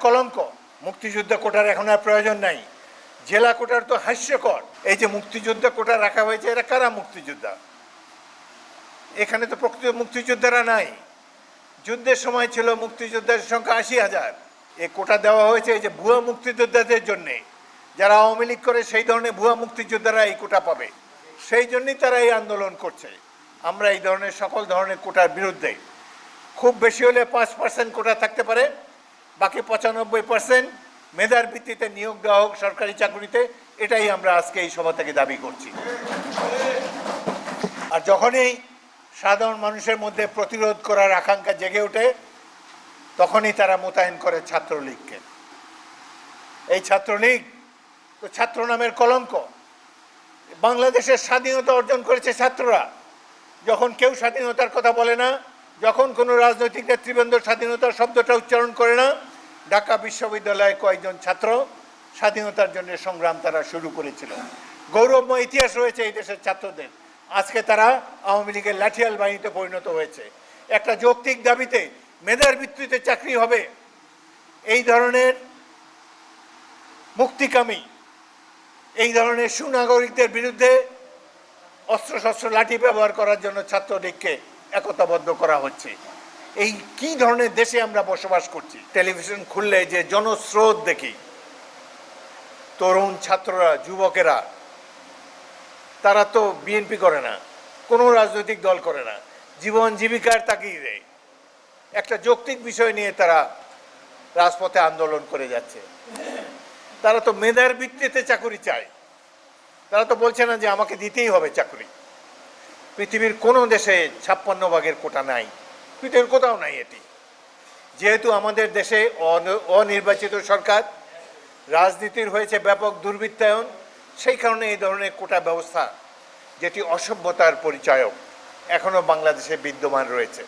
কলঙ্ক। মুক্তিযুদ্ধ কোটার এখন আর প্রয়োজন নাই। জেলা কোটার তো হাস্যকর। এই যে মুক্তিযুদ্ধ কোটা রাখা হয়েছে এরা কারা মুক্তিযোদ্ধা? এখানে তো প্রকৃত মুক্তিযোদ্ধারা নাই। যুদ্ধের সময় ছিল মুক্তিযোদ্ধার সংখ্যা আশি হাজার। এ কোটা দেওয়া হয়েছে এই যে ভুয়া মুক্তিযোদ্ধাদের জন্যে। যারা আওয়ামী লীগ করে সেই ধরনের ভুয়া মুক্তিযোদ্ধারা এই কোটা পাবে। সেই জন্যই তারা এই আন্দোলন করছে। আমরা এই ধরনের সকল ধরনের কোটার বিরুদ্ধে। খুব বেশি হলে পাঁচ পার্সেন্ট কোটা থাকতে পারে। বাকি পঁচানব্বই পার্সেন্ট মেধার ভিত্তিতে নিয়োগ দেওয়া হোক সরকারি চাকরিতে, এটাই আমরা আজকে এই সভা থেকে দাবি করছি। আর যখনই সাধারণ মানুষের মধ্যে প্রতিরোধ করার আকাঙ্ক্ষা জেগে ওঠে, তখনই তারা মোতায়েন করে ছাত্রলীগকে। এই ছাত্রলীগ তো ছাত্র নামের কলঙ্ক। বাংলাদেশের স্বাধীনতা অর্জন করেছে ছাত্ররা। যখন কেউ স্বাধীনতার কথা বলে না, যখন কোনো রাজনৈতিক নেতৃবৃন্দ স্বাধীনতার শব্দটা উচ্চারণ করে না ঢাকা বিশ্ববিদ্যালয়ে কয়েকজন ছাত্র স্বাধীনতার জন্য সংগ্রাম তারা শুরু করেছিল। গৌরবময় ইতিহাস রয়েছে এই দেশের ছাত্রদের। আজকে তারা আওয়ামী লীগের লাঠিয়াল বাহিনীতে পরিণত হয়েছে। একটা যৌক্তিক দাবিতে মেধার ভিত্তিতে চাকরি হবে। এই ধরনের মুক্তিকামী, এই ধরনের সুনাগরিকদের বিরুদ্ধে অস্ত্রশস্ত্র লাঠি ব্যবহার করার জন্য ছাত্রলীগকে একতাবদ্ধ করা হচ্ছে। এই কি ধরনের দেশে আমরা বসবাস করছি? টেলিভিশন খুললে যে জনস্রোত দেখি। তরুণ ছাত্ররা, যুবকেরা, তারা তো বিএনপি করে না, কোনো রাজনৈতিক দল করে না। জীবন জীবিকার তাকিয়ে দেয় একটা যৌক্তিক বিষয় নিয়ে তারা রাজপথে আন্দোলন করে যাচ্ছে। তারা তো মেধার ভিত্তিতে চাকরি চায়। তারা তো বলছে না যে আমাকে দিতেই হবে চাকরি। পৃথিবীর কোনো দেশে ছাপ্পান্ন ভাগের কোটা নাই। পৃথিবীর কোথাও নাই এটি। যেহেতু আমাদের দেশে অনির্বাচিত সরকার, রাজনীতির হয়েছে ব্যাপক দুর্বৃত্তায়ন, সেই কারণে এই ধরনের কোটা ব্যবস্থা, যেটি অসভ্যতার পরিচয়ক এখনও বাংলাদেশে বিদ্যমান রয়েছে।